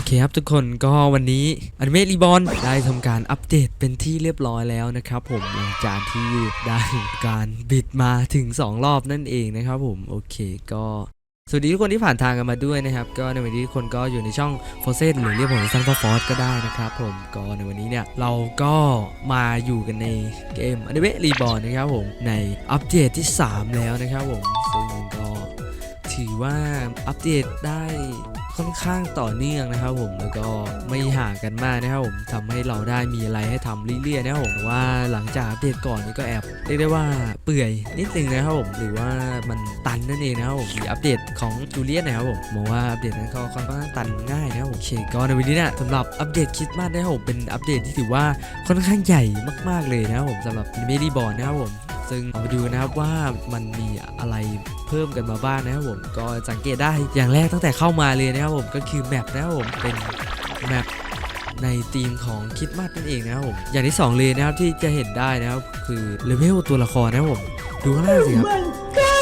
โอเคครับทุกคนก็วันนี้อนิเมะรีบอลได้ทำการอัปเดตเป็นที่เรียบร้อยแล้วนะครับผมหลังจากที่ได้การบิดมาถึง 2 รอบนั่นเองนะครับผมโอเคก็สวัสดีทุกคนที่ผ่านทางกันมาด้วยนะครับ ก็ในวันนี้ทุกคนก็อยู่ในช่องโฟเซหรือเรียกผมซันฟอร์ก็ได้นะครับผมก็ในวันนี้เนี่ยเราก็มาอยู่กันในเกมอนิเมะรีบอลนะครับผมในอัปเดตที่ 3 แล้วนะครับผมซึ่งก็ถือว่าอัปเดตได้ ค่อนข้างต่อเนื่องนะครับผมแล้วก็ไม่ห่างกันมากนะครับผมทำให้เราได้มีอะไรให้ทำเรื่อยๆนะครับผมว่าหลังจากอัปเดตก่อนนี่ก็แอบเรียกได้ว่าเปื่อยนิดนึงนะครับผมหรือว่ามันตันนั่นเองนะครับผมอัปเดตของจูเลียนนะครับผมมองว่าอัปเดตนั้นก็ค่อนข้างตันง่ายนะครับผมโอเคก็ในวันนี้เนี่ยสำหรับอัปเดตคริสต์มาสนะครับผมเป็นอัปเดตที่ถือว่าค่อนข้างใหญ่มากๆเลยนะครับผมสำหรับเมดีบอร์นะครับผม ซึ่งเอามาดูนะครับว่ามันมีอะไรเพิ่มกันมาบ้างนะครับผมก็สังเกตได้อย่างแรกตั้งแต่เข้ามาเลยนะครับผมก็คือแมปนะครับผมเป็นแมปในธีมของคริดมาสนั่นเองนะครับผมอย่างที่สองเลยนะครับที่จะเห็นได้นะครับคือเลเวลตัวละครนะครับผมดูข้างล่างสิครับ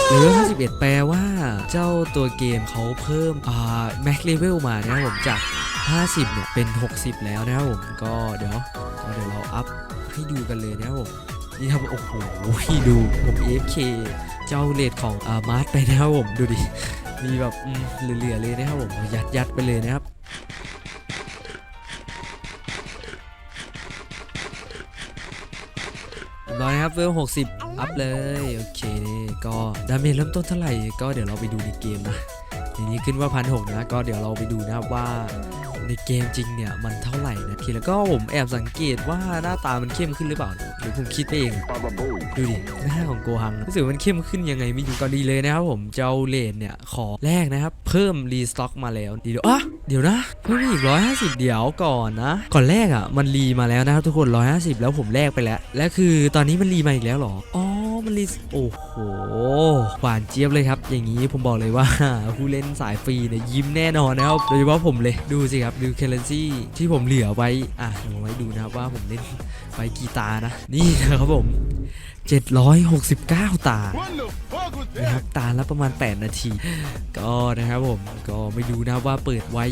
เลเวล51 แปลว่าเจ้าตัวเกมเขาเพิ่มอ่าแม็กเลเวลมานะครับผมจาก 50 เนี่ยเป็น 60 แล้วนะครับผมก็เดี๋ยวก็เดี๋ยวเราอัพให้ดูกันเลยนะครับผม นี่ครับ โอ้โหดูผม AFK เจ้าเลดของอามาร์ทไปนะครับผม ดูดิ มีแบบเหลือๆเลยนะครับผม ยัดยัดไปเลยนะครับร้อยนะครับเวล60อัพเลย โอเค ก็ดาเมจเริ่มต้นเท่าไหร่ ก็เดี๋ยวเราไปดูในเกมนะทีนี้ขึ้นว่าพันหนะ ก็เดี๋ยวเราไปดูนะว่า ในเกมจริงเนี่ยมันเท่าไหร่นะทีแล้วก็ผมแอบสังเกตว่าหน้าตามันเข้มขึ้นหรือเปล่าหรือผมคิดไปเองดูดิหน้าของโกฮังรู้สึกมันเข้มขึ้นยังไงไม่รู้ก็ดีเลยนะครับผมเจ้าเลนเนี่ยขอแรกนะครับ เพิ่มรีสต็อกมาแล้วดีเดี๋ยวอะเดี๋ยวนะเพิ่มอีก150เดี๋ยวก่อนนะ ก่อนแรกอะมันรีมาแล้วนะครับทุกคน150แล้วผมแลกไปแล้ว และคือตอนนี้มันรีมาอีกแล้วหรออ๋อ มันรีโอ้โห หวานเจี๊ยบเลยครับ อย่างนี้ผมบอกเลยว่าผู้เล่นสายฟรีเนี่ยยิ้มแน่นอนนะครับ โดยเฉพาะผมเลย ดูสิครับดูเคเลนซี่ที่ผมเหลือไว้ อะเดี๋ยวผมไว้ดูนะครับว่าผมเล่นไปกี่ตานะ นี่นะครับผม 769 ตานะครับตาละประมาณ 8 นาที ก็นะครับผม ก็ไม่รู้นะว่าเปิดไว้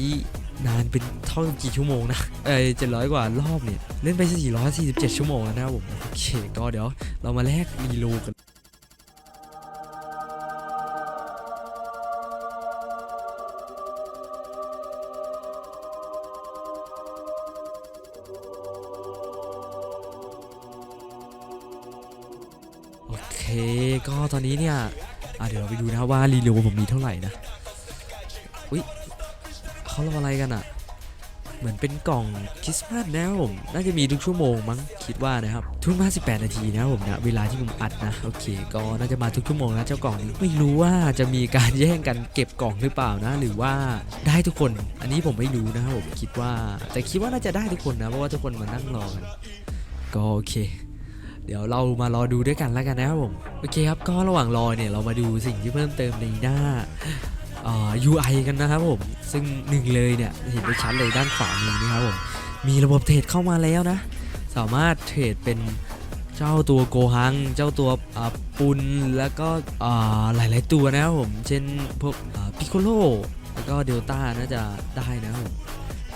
นานเป็นเท่ากี่ชั่วโมงนะเอ้ย700กว่ารอบเนี่ย เล่นไป 447 ชั่วโมงแล้วนะครับผมโอเคก็เดี๋ยวเรามาแลกรีโลกันโอเค ก็ตอนนี้เนี่ยอะเดี๋ยวเราไปดูนะว่ารีโลผมมีเท่าไหร่นะ เขารออะไรกันอะเหมือนเป็นกล่องคริสต์มาสนะครับผม น่าจะมีทุกชั่วโมงมั้งคิดว่านะครับ ทุกมา18นาทีนะครับผมนะเวลาที่ผมอัดนะ โอเค ก็น่าจะมาทุกชั่วโมงนะเจ้ากล่องนี้ ไม่รู้ว่าจะมีการแย่งกันเก็บกล่องหรือเปล่านะ หรือว่าได้ทุกคน อันนี้ผมไม่รู้นะครับผมคิดว่า แต่คิดว่าน่าจะได้ทุกคนนะ เพราะว่าทุกคนมานั่งรอกัน ก็โอเคเดี๋ยวเรามารอดูด้วยกันแล้วกันนะครับผม โอเคครับ ก็ระหว่างรอเนี่ยเรามาดูสิ่งที่เพิ่มเติมในหน้า UI กันนะครับผม ซึ่งหนึ่งเลยเนี่ยเห็นได้ชัดเลยด้านขวามือนะครับผม มีระบบเทรดเข้ามาแล้วนะ สามารถเทรดเป็นเจ้าตัวโกฮัง เจ้าตัวปุนแล้วก็อ่าหลาย ๆ ตัวนะครับผม เช่นพวกพิโคโลแล้วก็เดลต้าน่าจะได้นะครับผม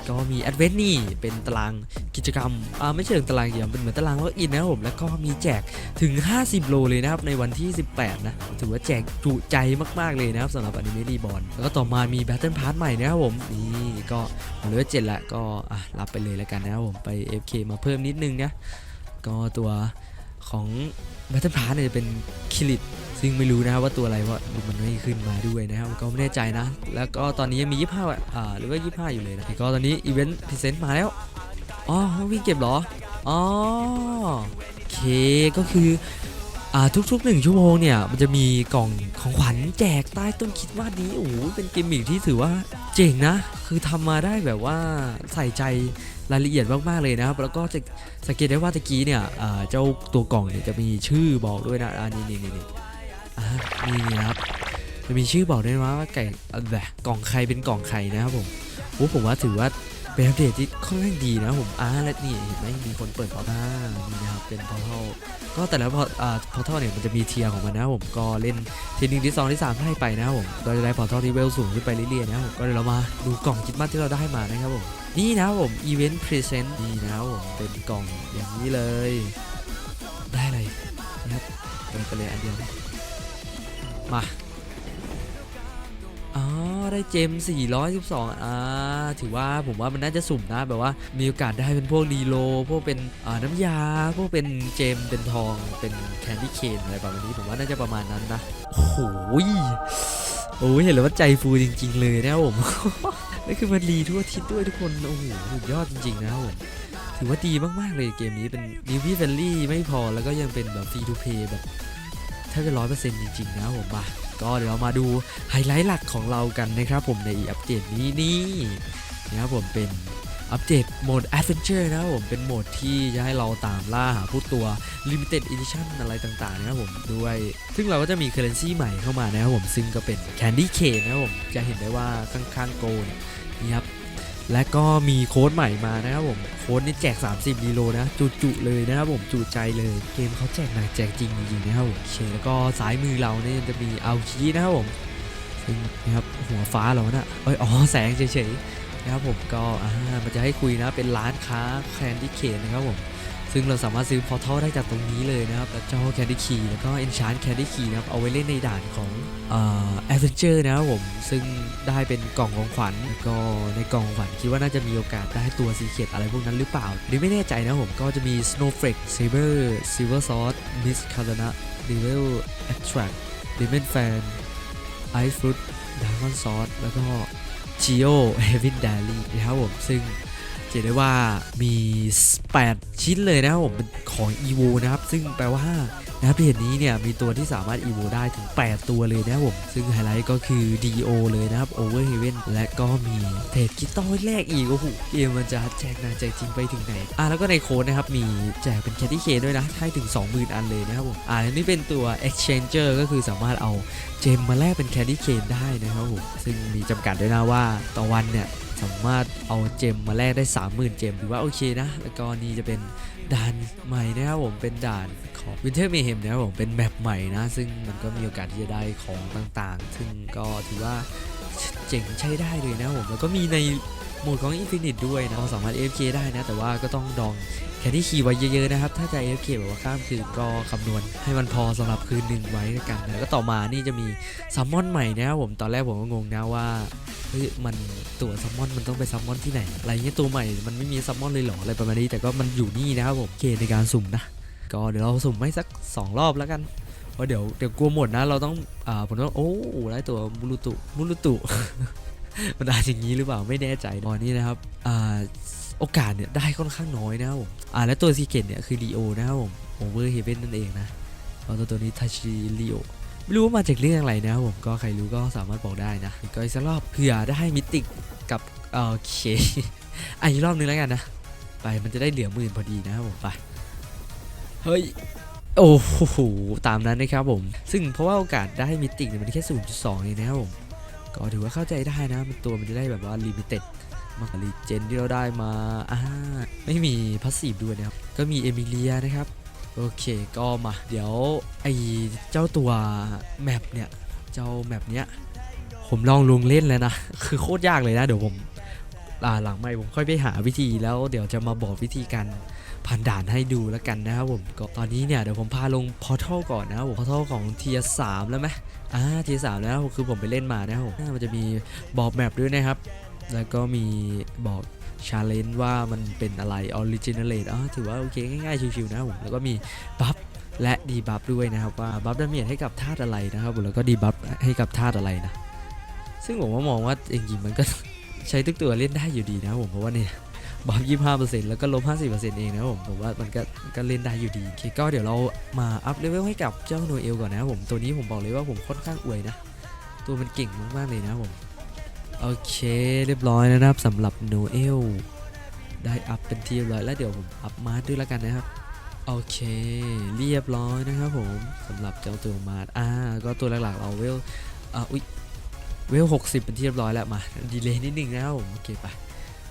ก็มีแอดเวนนี่เป็นตารางกิจกรรมอ่าไม่เชิงตารางกิจกรรมเป็นเหมือนตารางล็อกอินนะครับผมแล้วก็มีแจกถึง 50 โลเลยนะครับในวันที่ 18 นะถือว่าแจกจุใจมากๆเลยนะครับสำหรับอนิเมะรีบอลแล้วก็ต่อมามีแบทเทิลพาร์ทใหม่นะครับผมนี่ก็เหลือเจ็ดละก็อะรับไปเลยแล้วกันนะครับผมไป FK มาเพิ่มนิดนึงนะก็ตัว ของ Battle Pass เนี่ยจะเป็นคิริตซึ่งไม่รู้นะครับว่าตัวอะไรเพราะมันไม่ขึ้นมาด้วยนะครับก็ไม่แน่ใจนะ แล้วก็ตอนนี้ยังมี 25อะอ่าหรือว่า 25 อยู่เลยนะก็ตอนนี้อีเวนต์พรีเซนต์มาแล้ว อ๋อต้องวิ่งเก็บเหรอ อ๋อโอเคก็คืออ่าทุกๆหนึ่งชั่วโมงเนี่ย มันจะมีกล่องของขวัญแจกใต้ต้นคิดว่านี้โอ้โหเป็นกิมมิคที่ถือว่าเจ๋งนะ คือทำมาได้แบบว่าใส่ใจ รายละเอียดมากๆเลยนะครับ แล้วก็จะสังเกตได้ว่าตะกี้เนี่ยเจ้าตัวกล่องเนี่ยจะมีชื่อบอกด้วยนะอ่นี่นี่นี่นี่อ่นี่นะครับจะมีชื่อบอกด้วยว่าไก่แบบกล่องใครเป็นกล่องใครนะครับผมโอ้ผมว่าถือว่า เป็นอัปเดตที่ค่อนข้างดีนะผมอ่าและนี่เห็นไหมมีคนเปิดพอร์ทัลนี่นะครับเป็นพอร์ทัลก็แต่ละพออ่าพอร์ทัลเนี่ยมันจะมีเทียร์ของมันนะผมก็เล่นทีหนึ่งที่สองที่สามไล่ไปนะผมก็จะได้พอร์ทัลที่เวลสูงขึ้นไปเรื่อยๆนะผมก็เดี๋ยวเรามาดูกล่องคิดมัดที่เราได้มานะครับผมนี่นะผมอีเวนต์พรีเซนต์นี่นะผมเป็นกล่องอย่างนี้เลย ได้เลยนะครับเปิดไปเลยอันเดียวมาอ๋อ ได้เจม 412 อ่า ถือว่าผมว่ามันน่าจะสุ่มนะ แบบว่ามีโอกาสได้เป็นพวกรีโล พวกเป็นอ่าน้ำยา พวกเป็นเจม เป็นทอง เป็นแคนดี้เคนอะไรประมาณนี้ ผมว่าน่าจะประมาณนั้นนะ โอ้โหยโอ้ยเห็นเลยว่าใจฟูจริง ๆ เลยนะผมนี่คือมันรีทั่วทิศด้วยทุกคน โอ้โหสุดยอดจริง ๆ นะผมถือว่าดีมากๆเลยเกมนี้เป็นนิวพี่เฟลลี่ไม่พอแล้วก็ยังเป็นแบบฟรีทูเพย์แบบแทบจะร้อยเปอร์เซ็นต์จริง ๆ นะครับผมมา ก็เดี๋ยวเรามาดูไฮไลท์หลักของเรากันนะครับผมในอัปเดตนี้นี่นะครับผมเป็นอัปเดตโหมด Adventure นะครับผมเป็นโหมดที่จะให้เราตามล่าหาผู้ตัว Limited Edition อะไรต่างๆนะครับผมด้วย ซึ่งเราก็จะมีเคอร์เรนซีใหม่เข้ามานะครับผมซึ่งก็เป็น Candy Cane นะครับผมจะเห็นได้ว่าข้างๆโกเนี่ยนี่ครับ และก็มีโค้ดใหม่มานะครับผม โค้ดนี่แจก 30กิโลนะ จุๆเลยนะครับผมจุใจเลย เกมเขาแจกหนักแจกจริงจริงนะครับผมโอเคแล้วก็สายมือเราเนี่ยจะมีเอาชีนะครับผมซึ่งนะครับหัวฟ้าเรานะเอ้ยอ๋อแสงเฉยๆนะครับผมก็อ่ามันจะให้คุยนะเป็นร้านค้าแคนดี้เคนนะครับผม ซึ่งเราสามารถซื้อพอร์ทัลได้จากตรงนี้เลยนะครับเจ้าแคนดี้คีแล้วก็เอนชานแคนดี้คีนะครับ เอาไว้เล่นในด่านของเอ่อแอดเวนเจอร์นะครับผม ซึ่งได้เป็นกล่องของขวัญแล้วก็ในกล่องของขวัญคิดว่าน่าจะมีโอกาสได้ตัวซีเคดอะไรพวกนั้นหรือเปล่า หรือไม่แน่ใจนะผมก็จะมี Snowflake Saber Silver Sword Miss k a t a n a Level Attract Demon Fan Ice Fruit Diamond Sword แล้วก็ Geo Heaven Daily นะครับผมซึ่ง เห็นได้ว่ามี 8 ชิ้นเลยนะครับผมเป็นของ EVO นะครับ ซึ่งแปลว่านะครับเหตุนี้เนี่ยมีตัวที่สามารถ EVO ได้ถึง 8 ตัวเลยนะครับผม ซึ่งไฮไลท์ก็คือ DO เลยนะครับ Over Heaven และก็มีเทรดกิตต้อยแรกอีก โอ้โห เกมมันจะแจกหนาแจกจริงไปถึงไหน อะแล้วก็ในโค้ดนะครับ มีแจกเป็นแคดดี้เคด้วยนะให้ถึง 20,000 อันเลยนะครับผม อ่าอันนี้เป็นตัว Exchanger ก็คือสามารถเอาเจมมาแลกเป็นแคดดี้เคได้นะครับผม ซึ่งมีจำกัดด้วยนะว่าต่อวันเนี่ย สามารถเอาเจมมาแลกได้ 30,000 เจมถือว่าโอเคนะ แล้วก็นี่จะเป็นด่านใหม่นะครับผมเป็นด่านของวินเทอร์เมเฮมนะครับผมเป็นแมปใหม่นะ ซึ่งมันก็มีโอกาสที่จะได้ของต่างๆ ซึ่งก็ถือว่าเจ๋งใช้ได้เลยนะครับผมแล้วก็มีใน โหมดของ Infinite ด้วยนะก็สามารถ AFK ได้นะ แต่ว่าก็ต้องดองแค่ที่ขี่ไว้เยอะๆนะครับ ถ้าจะ AFK แบบว่าข้ามคืนก็คำนวณให้มันพอสำหรับคืนหนึ่งไว้กันนะแล้วก็ต่อมานี่จะมีซัมมอนใหม่นะครับผมตอนแรกผมก็งงนะว่าเฮ้ยมันตัวซัมมอนมันต้องไปซัมมอนที่ไหน อะไรเงี้ยตัวใหม่มันไม่มีซัมมอนเลยหรออะไรประมาณนี้แต่ก็มันอยู่นี่นะครับผมเกณฑ์ในการสุ่มนะ ก็เดี๋ยวเราสุ่มให้สัก 2 รอบแล้วกันเพราะเดี๋ยวเดี๋ยวกลัวหมดนะเราต้องอ่าผมต้องโอ้ได้ตัวมูรุตุมูรุตุ มันอาจอย่างนี้หรือเปล่าไม่แน่ใจตอนนี้นะครับอ่าโอกาสเนี่ยได้ค่อนข้างน้อยนะครับผมอ่าและตัวซีเกตเนี่ยคือลีโอนะครับผมโอเวอร์เฮเว่นนั่นเองนะเอาตัวตัวนี้ทัชิลีโอไม่รู้ว่ามาจากเรื่องอะไรนะครับผมก็ใครรู้ก็สามารถบอกได้นะก็อีกสักรอบเผื่อได้มิติกกับเอ่อเคอะอีกรอบนึงแล้วกันนะ ไปมันจะได้เหลือหมื่นพอดีนะครับผมไปเฮ้ยโอ้โหตามนั้นนะครับผม ซึ่งเพราะว่าโอกาสได้มิติกเนี่ยมันแค่ 0.2เองนะครับผม ก็ถือว่าเข้าใจได้นะ มันตัวมันจะได้แบบว่าลิมิเต็ดมากรีเจนที่เราได้มาอ่าไม่มีพาสซีฟด้วยนะครับ ก็มีเอมิเลียนะครับ โอเคก็มา เดี๋ยวไอเจ้าตัวแมปเนี่ย เจ้าแมปเนี้ยผมลองลงเล่นแล้วนะ คือโคตรยากเลยนะ เดี๋ยวผม หลังไม่ผมค่อยไปหาวิธีแล้วเดี๋ยวจะมาบอกวิธีการผ่านด่านให้ดูแล้วกันนะครับผมก็ตอนนี้เนี่ยเดี๋ยวผมพาลงพอร์ทัลก่อนนะครับผมพอร์ทัลของเทียสามแล้วไหมอ่าเทียสามแล้วคือผมไปเล่นมานะครับผมอ่ามันจะมีบอกแมปด้วยนะครับ แล้วก็มีบอกชาเลนจ์ว่ามันเป็นอะไรออริจินัลเลตอ๋อถือว่าโอเคง่ายๆชิวๆนะครับผมแล้วก็มีบัฟและดีบัฟด้วยนะครับว่าบัฟดาเมจให้กับธาตุอะไรนะครับผมแล้วก็ดีบัฟให้กับธาตุอะไรนะซึ่งผมว่ามองว่าจริงๆมันก็ ใช้ทุกตัวเล่นได้อยู่ดีนะผมเพราะว่าเนี่ยบัฟยี่ห้าเปอร์เซ็นต์แล้วก็ลบห้าสิบเปอร์เซ็นต์เองนะผมผมว่ามันก็ก็เล่นได้อยู่ดีโอเคก็เดี๋ยวเรามาอัพเลเวลให้กับเจ้าโนเอลก่อนนะผมตัวนี้ผมบอกเลยว่าผมค่อนข้างอวยนะ ตัวมันเก่งมากๆเลยนะผมโอเคเรียบร้อยนะครับสำหรับโนเอลได้อัพเป็นทีเรียบร้อยแล้วเดี๋ยวผมอัพมาร์ด้วยแล้วกันนะครับโอเค เรียบร้อยนะครับผมสำหรับเจ้าตัวมาร์อ่าก็ตัวหลักๆเราเวลอ่าอุ๊ย เวล60เป็นที่เรียบร้อยแล้วมาดีเลย์นิดนึงนะครับผมโอเคไป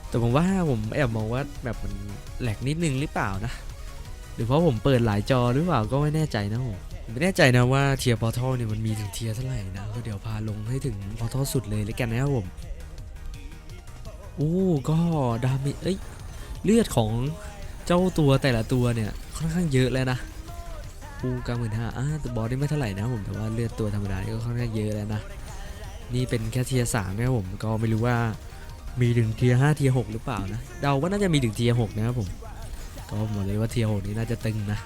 แต่ผมว่าผมแอบมองว่าแบบมันแหลกนิดนึงหรือเปล่านะหรือเพราะผมเปิดหลายจอหรือเปล่าก็ไม่แน่ใจนะผมไม่แน่ใจนะว่าเทียร์พอทัลเนี่ยมันมีถึงเทียร์เท่าไหร่นะก็เดี๋ยวพาลงให้ถึงพอทัลสุดเลยแล้วกันนะครับผมโอ้ก็ดาเมจเอ้ยเลือดของเจ้าตัวแต่ละตัวเนี่ยค่อนข้างเยอะแล้วนะปูกาหมื่นห้าอ่าแต่บอสได้ไม่เท่าไหร่นะผมแต่ว่าเลือดตัวธรรมดานี่ก็ค่อนข้างเยอะแล้วนะ นี่เป็นแค่เทียร์สามนะครับผมก็ไม่รู้ว่ามีถึงเทียร์ห้าเทียร์หกหรือเปล่านะเดาว่าน่าจะมีถึงเทียร์หกนะครับผม ก็บอกเลยว่าเทียร์หกนี้น่าจะตึงนะ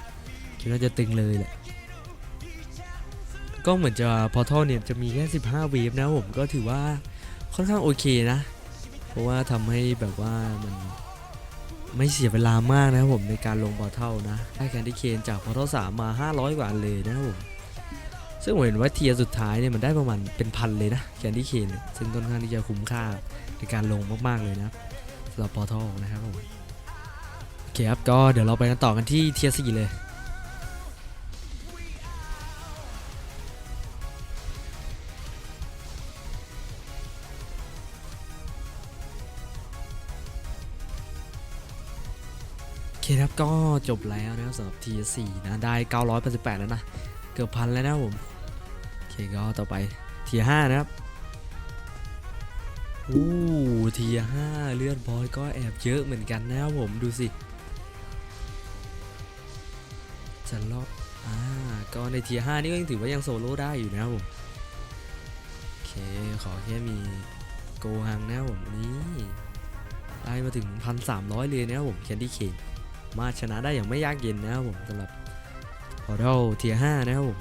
คิดว่าจะตึงเลยแหละก็เหมือนจะพอทัลเนี่ยจะมีแค่15เวฟนะผมก็ถือว่าค่อนข้างโอเคนะ เพราะว่าทำให้แบบว่ามันไม่เสียเวลามากนะครับผมในการลงพอเทัลนะได้แคนดี้เคนจากพอทัลสามมา 500 กว่าเลยนะครับผม ซึ่งผมเห็นว่าเทียสุดท้ายเนี่ยมันได้ประมาณเป็นพันเลยนะแคนดี้เคนซึ่งค่อนข้างที่จะคุ้มค่าในการลงมากๆเลยนะสำหรับพอทัลนะครับผมโอเคครับก็เดี๋ยวเราไปกันต่อกันที่เทียสี่เลยโอเคครับก็จบแล้วนะครับสำหรับทีสี่นะได้ 988 แล้วนะ เกือบพันแล้วนะผม เคก็ต่อไปทีห้านะครับอู้ทีห้าเลือดบอยก็แอบเยอะเหมือนกันนะครับผมดูสิ จะรอบอ่าก็ในเทียห้านี่ก็ยังถือว่ายังโซโล่ได้อยู่นะครับผมโอเคขอแค่มีโกฮังนะครับผมนี่ได้มาถึง 1,300 เลยนะครับผมแคนดี้เคนมาชนะได้อย่างไม่ยากเย็นนะครับผมสำหรับพอร์ทัลเทียห้านะครับผม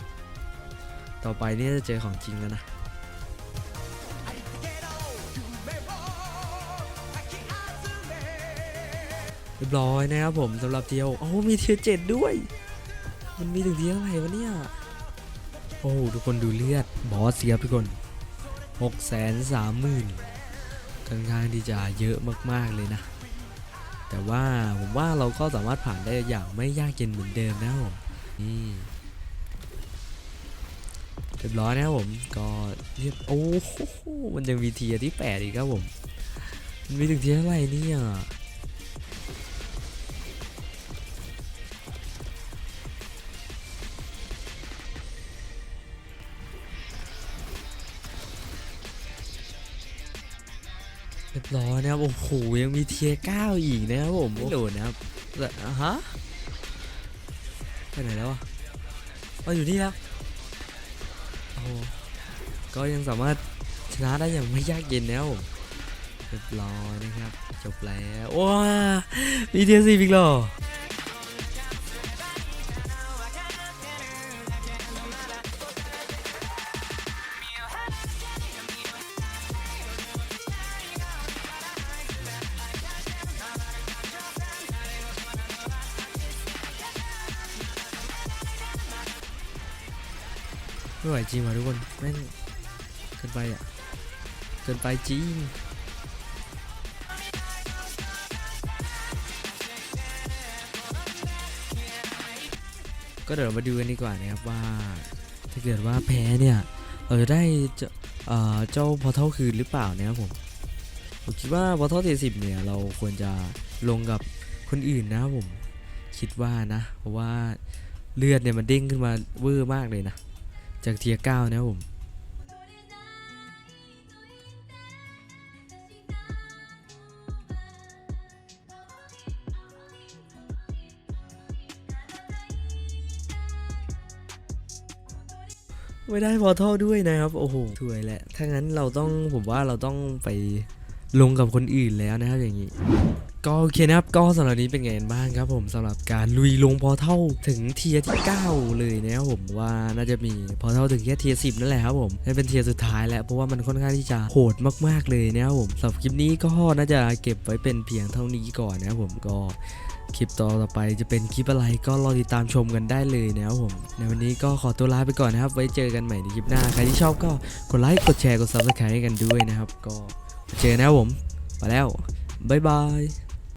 ต่อไปนี่จะเจอของจริงแล้วนะเรียบร้อยนะครับผมสำหรับเทียร์หกโอ้มีเทียเจ็ดด้วย มันมีถึงเทียอะไรวะเนี่ย โอ้ทุกคนดูเลือดบอสเสียบทุกคนหกแสนสามหมื่นค่อนข้างที่จะเยอะมากๆเลยนะ แต่ว่าผมว่าเราก็สามารถผ่านได้อย่างไม่ยากเย็นเหมือนเดิมนะครับผมนี่ เรียบร้อยนะครับผมก็เรียบโอ้โหมันยังมีเทียที่แปดอีกครับผมมันมีถึงเทียร์อะไรเนี่ยเรียบร้อยนะครับโอ้โหยังมีเทียเก้าอีกนะครับผมไม่โหลดนะครับฮะไปไหนแล้วอะมาอยู่นี่แล้ว ก็ยังสามารถชนะได้อย่างไม่ยากเย็นแล้วเรียบร้อยนะครับ จบแล้วว้ามีเทียสี่อีกหรอ จริงว่ะทุกคนแม่งเกินไปอะ เกินไปจริงก็เดี๋ยวมาดูกันดีกว่านะครับว่าถ้าเกิดว่าแพ้เนี่ย เราจะได้เจ้าเจ้าพอเท่าคืนหรือเปล่านะครับผมผมคิดว่าพอเท่าเทียสิบเนี่ยเราควรจะลงกับคนอื่นนะครับผมคิดว่านะ เพราะว่าเลือดเนี่ยมันเด้งขึ้นมาเวอร์มากเลยนะ จากเทียเก้านะผมไม่ได้พอท่อด้วยนะครับ โอ้โหถวยแหละถ้างั้นเราต้องผมว่าเราต้องไปลงกับคนอื่นแล้วนะครับอย่างนี้ ก็โอเคนะครับก็สำหรับนี้เป็นไงบ้างครับผมสำหรับการลุยลงพอเท่าถึงเทียที่ 9 เลยนะครับผมว่าน่าจะมีพอเท่าถึงแค่เทียร์10นั่นแหละครับผมให้เป็นเทียสุดท้ายแล้วเพราะว่ามันค่อนข้างที่จะโหดมากๆเลยนะครับผมสำหรับคลิปนี้ก็น่าจะเก็บไว้เป็นเพียงเท่านี้ก่อนนะครับผมก็คลิปต่อๆไปจะเป็นคลิปอะไรก็รอติดตามชมกันได้เลยนะครับผม ในวันนี้ก็ขอตัวลาไปก่อนนะครับ ไว้เจอกันใหม่ในคลิปหน้า ใครที่ชอบก็กดไลค์กดแชร์กด subscribe ให้กันด้วยนะครับ ก็เจอกันนะครับผม ไปแล้ว บ๊ายบาย